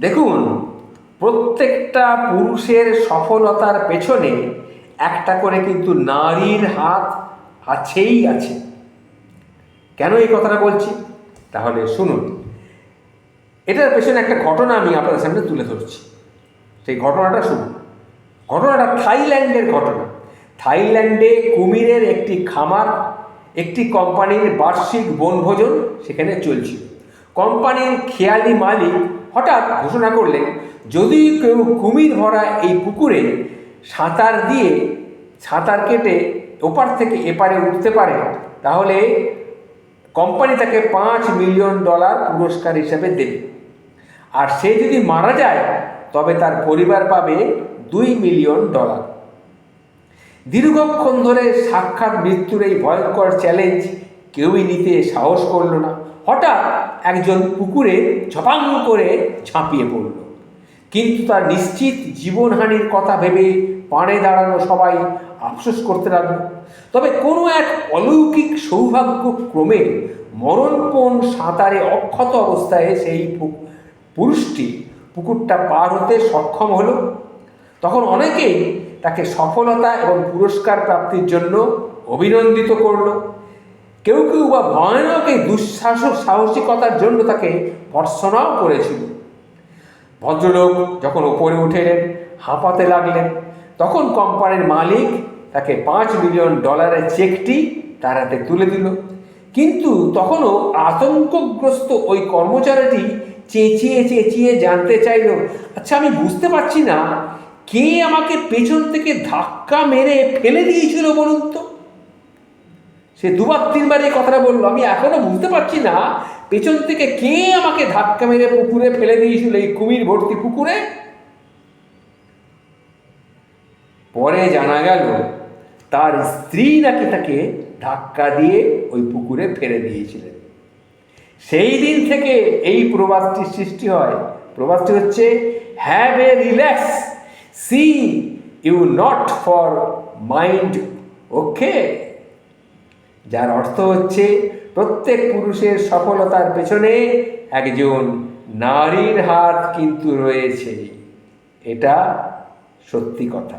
দেখুন, প্রত্যেকটা পুরুষের সফলতার পেছনে একটা করে কিন্তু নারীর হাত আছেই আছে। কেন এই কথাটা বলছি? তাহলে শুনুন, এটার পেছনে একটা ঘটনা আমি আপনাদের সামনে তুলে ধরছি। সেই ঘটনাটা শুনুন। ঘটনাটা থাইল্যান্ডের ঘটনা। থাইল্যান্ডে কুমিরের একটি খামার, একটি কোম্পানির বার্ষিক বনভোজন সেখানে চলছিল। কোম্পানির খেয়ালি মালিক হঠাৎ ঘোষণা করলেন, যদি কেউ কুমির ভরা এই পুকুরে সাঁতার দিয়ে সাঁতার কেটে ওপার থেকে এপারে উঠতে পারে, তাহলে কোম্পানি তাকে পাঁচ মিলিয়ন ডলার পুরস্কার হিসেবে দেবে। আর সে যদি মারা যায়, তবে তার পরিবার পাবে দুই মিলিয়ন ডলার। দীর্ঘক্ষণ ধরে সাক্ষাৎ মৃত্যুর এই ভয়ঙ্কর চ্যালেঞ্জ কেউই নিতে সাহস করল না। হঠাৎ একজন পুকুরে ঝপাং করে ঝাঁপিয়ে পড়ল। কিন্তু তার নিশ্চিত জীবনহানির কথা ভেবে পাড়ে দাঁড়ানো সবাই আফসোস করতে লাগল। তবে কোনো এক অলৌকিক সৌভাগ্য ক্রমে মরণপণ সাঁতারে অক্ষত অবস্থায় সেই পুরুষটি পুকুরটা পার হতে সক্ষম হল। তখন অনেকেই তাকে সফলতা এবং পুরস্কার প্রাপ্তির জন্য অভিনন্দিত করল। কেউ কেউ বা ভয়ানক এই দুঃসাহস সাহসিকতার জন্য তাকে ভর্সনাও করেছিল। ভদ্রলোক যখন ওপরে উঠে এলেন হাঁপাতে লাগলেন, তখন কোম্পানির মালিক তাকে পাঁচ মিলিয়ন ডলারের চেকটি তার হাতে তুলে দিল। কিন্তু তখনও আতঙ্কগ্রস্ত ওই কর্মচারীটি চেঁচিয়ে চেঁচিয়ে জানতে চাইল আচ্ছা আমি বুঝতে পারছি না, কে আমাকে পেছন থেকে ধাক্কা মেরে ফেলে দিয়েছিল বলুন তো? সে দুবার তিনবার এই কথাটা বলল, আমি এখনও বুঝতে পারছি না পেছন থেকে কে আমাকে ধাক্কা মেরে পুকুরে ফেলে দিয়েছিল এই কুমির ভর্তি পুকুরে। পরে জানা গেল, তার স্ত্রী নাকি তাকে ধাক্কা দিয়ে ওই পুকুরে ফেলে দিয়েছিলেন। সেই দিন থেকে এই প্রবাদটির সৃষ্টি হয়। প্রবাদটি হচ্ছে have a relax see you not for mind okay যার অর্থ হচ্ছে প্রত্যেক পুরুষের সফলতার পেছনে একজন নারীর হাত কিন্তু রয়েছে। এটা সত্যি কথা।